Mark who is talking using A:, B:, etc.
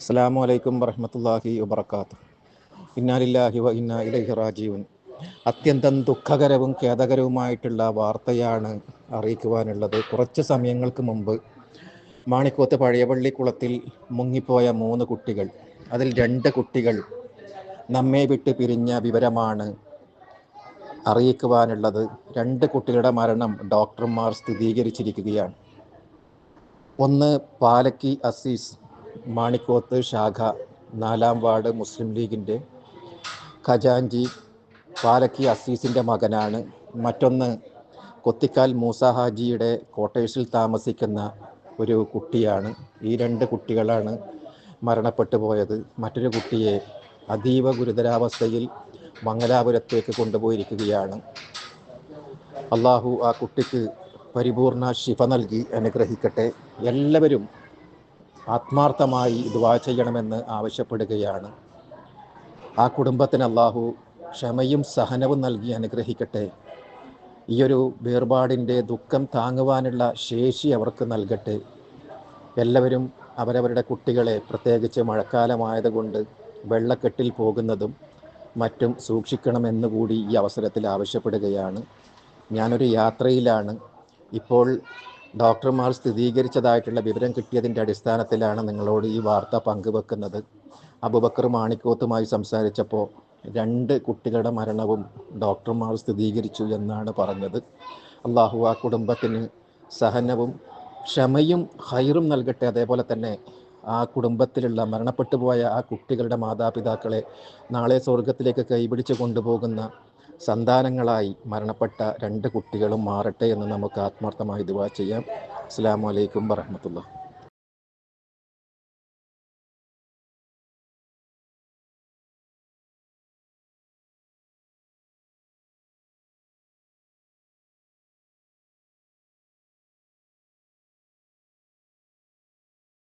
A: അസ്സാം വലൈക്കും വറഹമത്തല്ലാഹി വബർക്കാത്തു ഇന്നാലില്ലാഹി വ ഇന്ന ഇലൈഹി റാജീവൻ അത്യന്തം ദുഃഖകരവും ഖേദകരവുമായിട്ടുള്ള വാർത്തയാണ് അറിയിക്കുവാനുള്ളത്. കുറച്ച് സമയങ്ങൾക്ക് മുമ്പ് മാണിക്കോത്ത് പഴയപള്ളിക്കുളത്തിൽ മുങ്ങിപ്പോയ മൂന്ന് കുട്ടികൾ അതിൽ രണ്ട് കുട്ടികൾ നമ്മെ വിട്ട് പിരിഞ്ഞ വിവരമാണ് അറിയിക്കുവാനുള്ളത്. രണ്ട് കുട്ടികളുടെ മരണം ഡോക്ടർമാർ സ്ഥിരീകരിച്ചിരിക്കുകയാണ്. ഒന്ന് പാലക്കി അസീസ് മാണിക്കോത്ത് ശാഖ നാലാം വാർഡ് മുസ്ലിം ലീഗിന്റെ ഖജാൻജി പാലക്കി അസീസിന്റെ മകനാണ്. മറ്റൊന്ന് കൊത്തിക്കാൽ മൂസ ഹാജിയുടെ ക്വാർട്ടേഴ്സിൽ താമസിക്കുന്ന ഒരു കുട്ടിയാണ്. ഈ രണ്ട് കുട്ടികളാണ് മരണപ്പെട്ടു പോയത്. മറ്റൊരു കുട്ടിയെ അതീവ ഗുരുതരാവസ്ഥയിൽ മംഗലാപുരത്തേക്ക് കൊണ്ടുപോയിരിക്കുകയാണ്. അള്ളാഹു ആ കുട്ടിക്ക് പരിപൂർണ ശിഫ നൽകി അനുഗ്രഹിക്കട്ടെ. എല്ലാവരും ആത്മാർത്ഥമായി ദുവാ ചെയ്യണമെന്ന് ആവശ്യപ്പെടുകയാണ്. ആ കുടുംബത്തിന് അള്ളാഹു ക്ഷമയും സഹനവും നൽകി അനുഗ്രഹിക്കട്ടെ. ഈയൊരു വേർപാടിന്റെ ദുഃഖം താങ്ങുവാനുള്ള ശേഷി അവർക്ക് നൽകട്ടെ. എല്ലാവരും അവരവരുടെ കുട്ടികളെ പ്രത്യേകിച്ച് മഴക്കാലമായതുകൊണ്ട് വെള്ളക്കെട്ടിൽ പോകുന്നതും മറ്റും സൂക്ഷിക്കണമെന്ന് കൂടി ഈ അവസരത്തിൽ ആവശ്യപ്പെടുകയാണ്. ഞാനൊരു യാത്രയിലാണ്. ഇപ്പോൾ ഡോക്ടർമാർ സ്ഥിരീകരിച്ചതായിട്ടുള്ള വിവരം കിട്ടിയതിന്റെ അടിസ്ഥാനത്തിലാണ് നിങ്ങളോട് ഈ വാർത്ത പങ്കുവെക്കുന്നത്. അബുബക്കർ മാണിക്കോത്തുമായി സംസാരിച്ചപ്പോൾ രണ്ട് കുട്ടികളുടെ മരണവും ഡോക്ടർമാർ സ്ഥിരീകരിച്ചു എന്നാണ് പറഞ്ഞത്. അള്ളാഹു ആ കുടുംബത്തിന് സഹനവും ക്ഷമയും ഹൈറും നൽകട്ടെ. അതേപോലെ തന്നെ ആ കുടുംബത്തിലുള്ള മരണപ്പെട്ടു പോയ ആ കുട്ടികളുടെ മാതാപിതാക്കളെ നാളെ സ്വർഗത്തിലേക്ക് കൈപിടിച്ച് കൊണ്ടുപോകുന്ന സന്താനങ്ങളായി മരണപ്പെട്ട രണ്ട് കുട്ടികളും മാറട്ടെ എന്ന് നമുക്ക് ആത്മാർത്ഥമായി ദുവാ ചെയ്യാം. അസ്സാം വലൈക്കും വറഹമത്തുള്ള